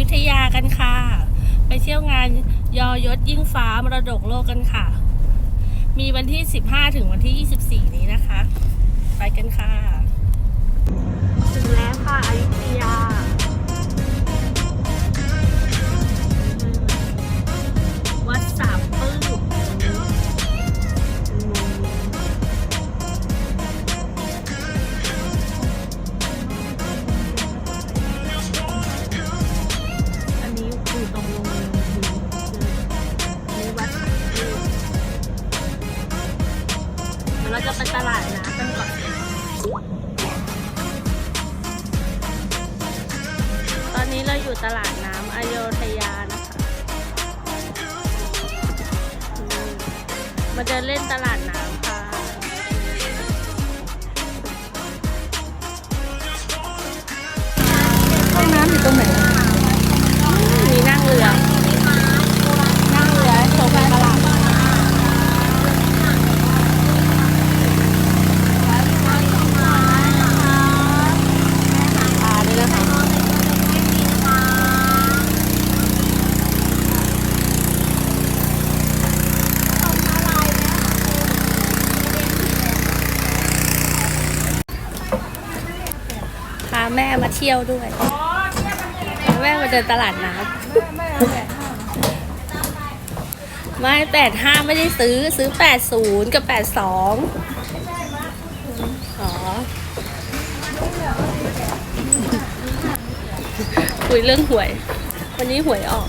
ยุธยากันค่ะ ไปเที่ยวงานยอยศยิ่งฟ้ามรดกโลกกันค่ะ มีวันที่ 15 ถึงวันที่ 24 นี้นะคะ ไปกันค่ะถึงแล้วค่ะอยุธยาวัดสาม มาเดินเล่นตลาดน้ำค่ะ ห้องน้ำอยู่ตรงไหน มีนั่งเรือ นั่งเรือชมตลาดอ่านี่นะคะพาแม่มา เที่ยวด้วยแม่มาเดินตลาดน้ำไม่แปดห้าไม่ได้ซื้อซื้อแปดศูนย์กับแปดสองอ๋อคุยเรื่องหวย วันนี้หวยออก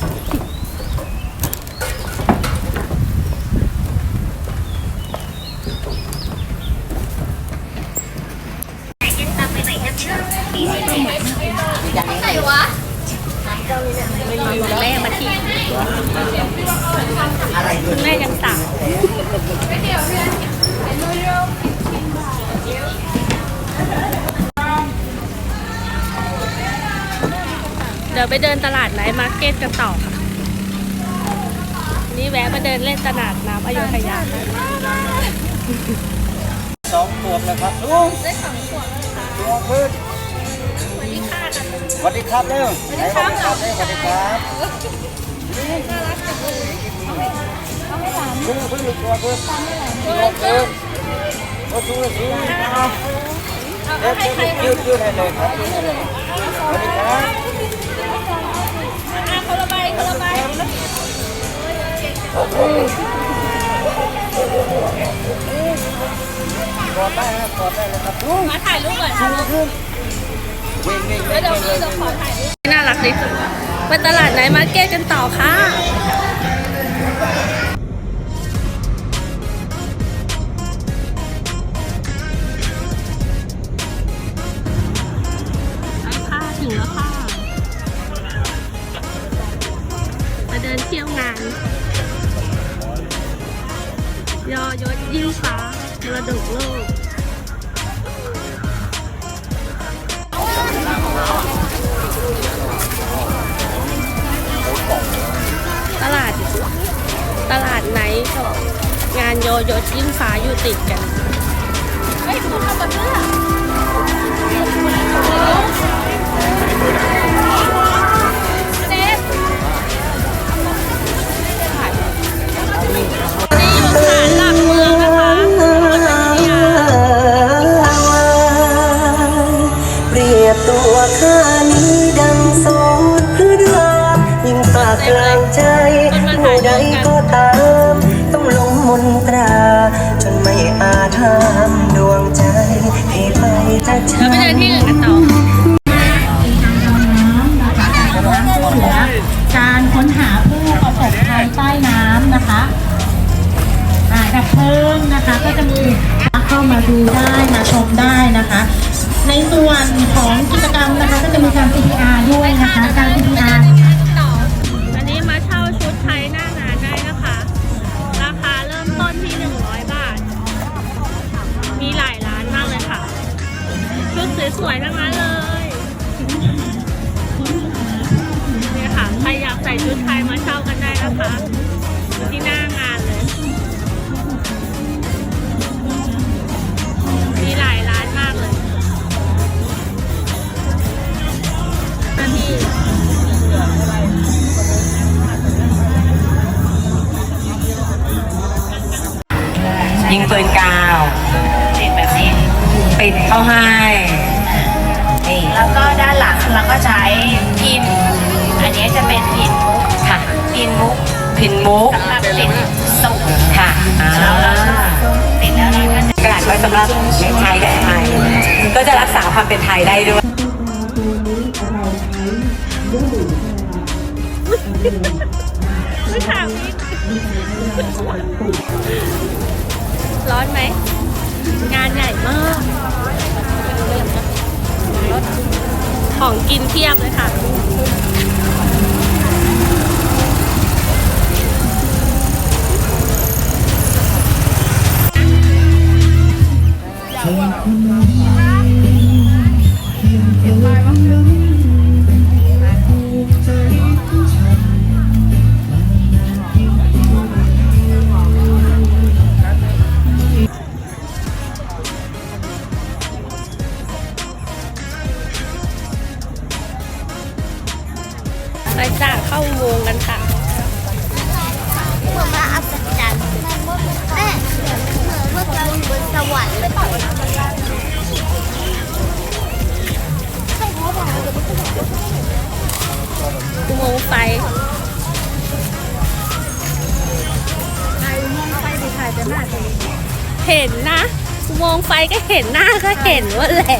เดี๋ยวไปเดินตลาดไนท์มาร์เก็ตกันต่อค่ะ นี่แวะมาเดินเล่นตลาดน้ำอโยธยาสองขวบนะครับลุงได้สองขวบแล้วค่ะขึ้นสวัสดีครับเร็วสวัสดีครับเร็วสวัสดีครับนี่น่ารักจังเลยขึ้นขึ้นตัวขึ้นตัวขึ้นโอ้สูงสูงเด็กเด็กยืดยืดให้เลยครับยืดให้เลยสวัสดีครับ กอดได้ครับกอดได้เลยครับลุงมาถ่ายรูปก่อนขึ้นขึ้นวิ่งวิ่งวิ่งเดี๋ยววิ่งเดี๋ยววิ่งขอถ่ายรูปน่ารักดิไปตลาดไนท์มาร์เก็ตกันต่อค่ะามรดกโลกตลาด ตลาดไหนกับงานโยโยยิ่งฟ้าอยู่ติดกัน เฮ้ยคุณทำแบบนี้ นะคะ ก็จะมีเข้ามาดูได้มาชมได้นะคะ ในส่วนของกิจกรรมนะคะ ก็จะมีการ CPR ด้วยนะคะ การ CPR อันนี้มาเช่าชุดไทยหน้างานได้นะคะ ราคาเริ่มต้นที่ 100 บาท มีหลายร้านมากเลยค่ะ ชุดสวยๆทั้งนั้นเลยเนี่ยค่ะ ใครอยากใส่ชุดไทยมาเช่ากันได้นะคะ ปิดเข้าให้นี่แล้วก็ด้านหลังเราก็ใช้พิน อันนี้จะเป็นพินมุกค่ะพินมุกพินมุกสำหรับติดสูงค่ะอ่าแล้วเราติดแล้วเราก็จะกระดาษไว้สำหรับไทยกับไทยก็จะรักษาความเป็นไทยได้ด้วยไม่ถามอีกร้อนไหมงาน ใหญ่มาก ของกินเทียบเลยค่ะไป องไฟก็เห็นหน้าก็เห็นว่าแหละ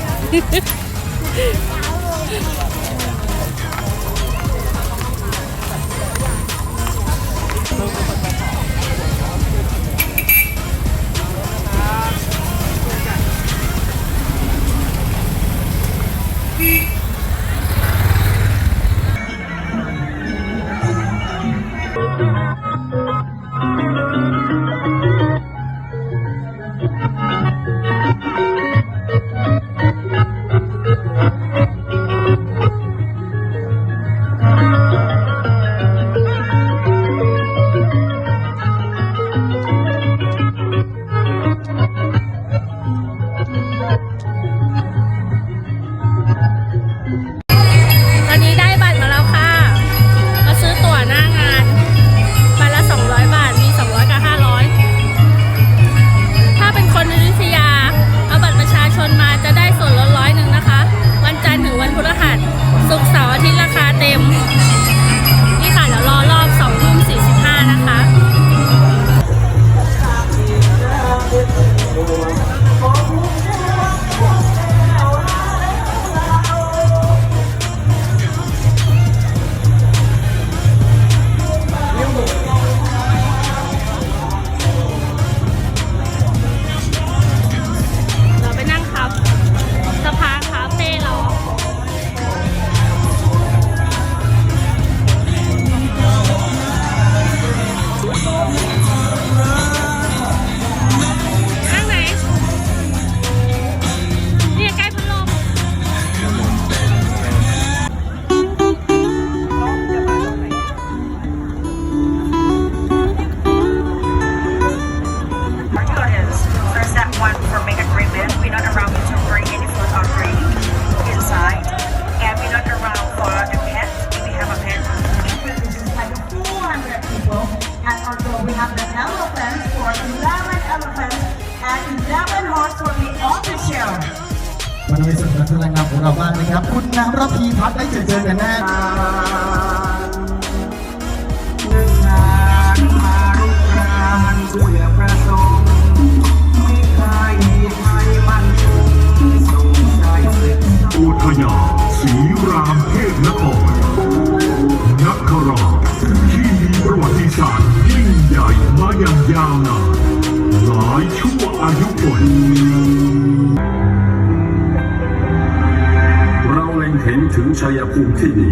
ห็นถึงชัยภูมิที่ดี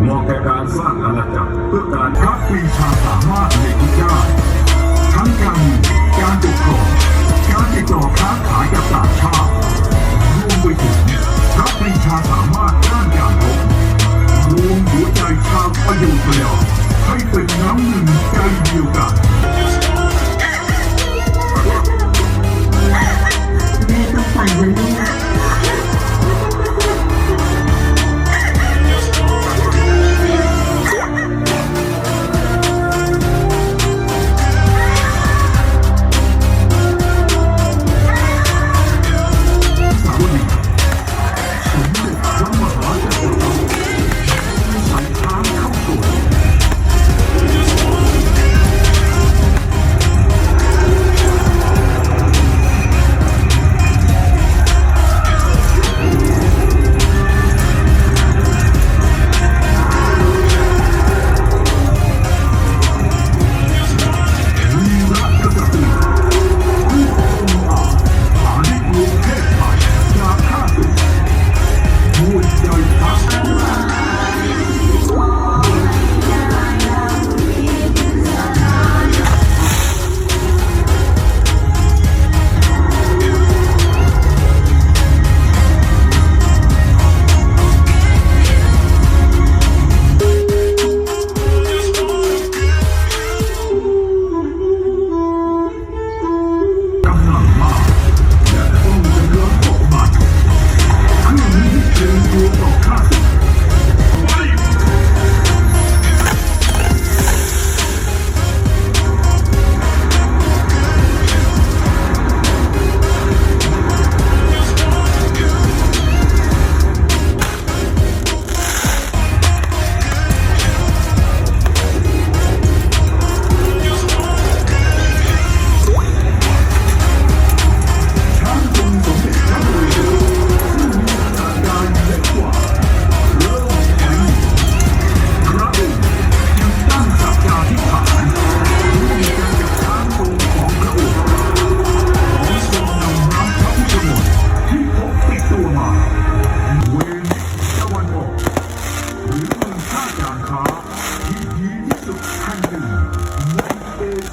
เหมาะแก่การสร้างอาณาจักรเพื่อการพระปรีชาสามารถในทุกด้านทั้งการเมืองการปกครองการติดต่อค้าขายกับต่างชาติรวมไปถึงพระปรีชาสามารถด้านการรบรวมหัวใจชาวอโยธยาให้เป็นน้ำหนึ่งใจเดียวกัน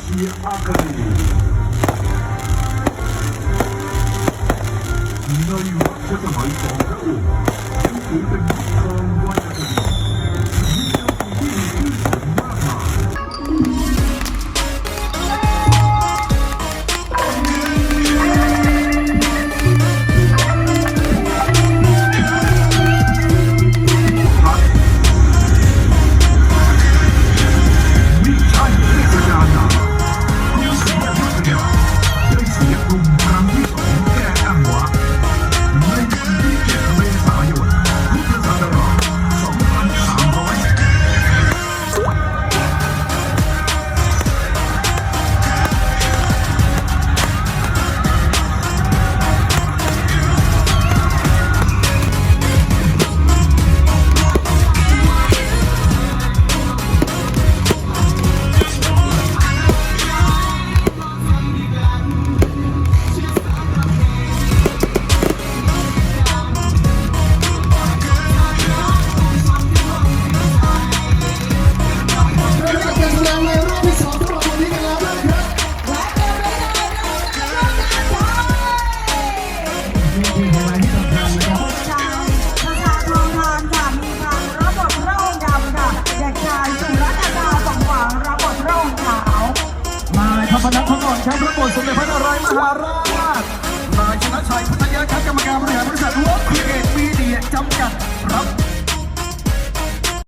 เอ